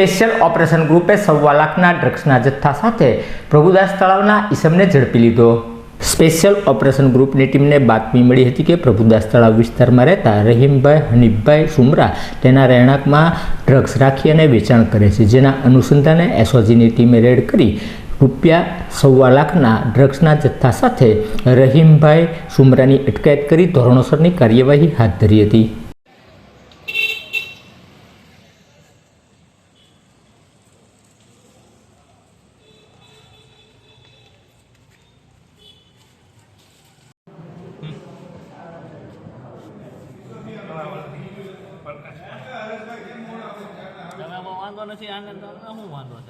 Special operation ગ્રુપે સવા લાખના ડ્રગ્સના જથ્થા સાથે પ્રભુદાસ તળાવના ઈસમને ઝડપી લીધો. સ્પેશિયલ ઓપરેશન ગ્રુપની ટીમને બાતમી મળી હતી કે પ્રભુદાસ તળાવ વિસ્તારમાં રહેતા રહીમભાઈ, હનીફભાઈ, સુમરા તેના રહેણાંકમાં ડ્રગ્સ રાખી અને વેચાણ કરે છે. જેના અનુસંધાને એસઓજીની ટીમે રેડ કરી રૂપિયા સવા લાખના ડ્રગ્સના જથ્થા સાથે રહીમભાઈ, સુમરાની અટકાયત કરી ધોરણોસરની કાર્યવાહી હાથ ધરી હતી. આમાં વાંધો નથી આનંદ શું વાંધો છે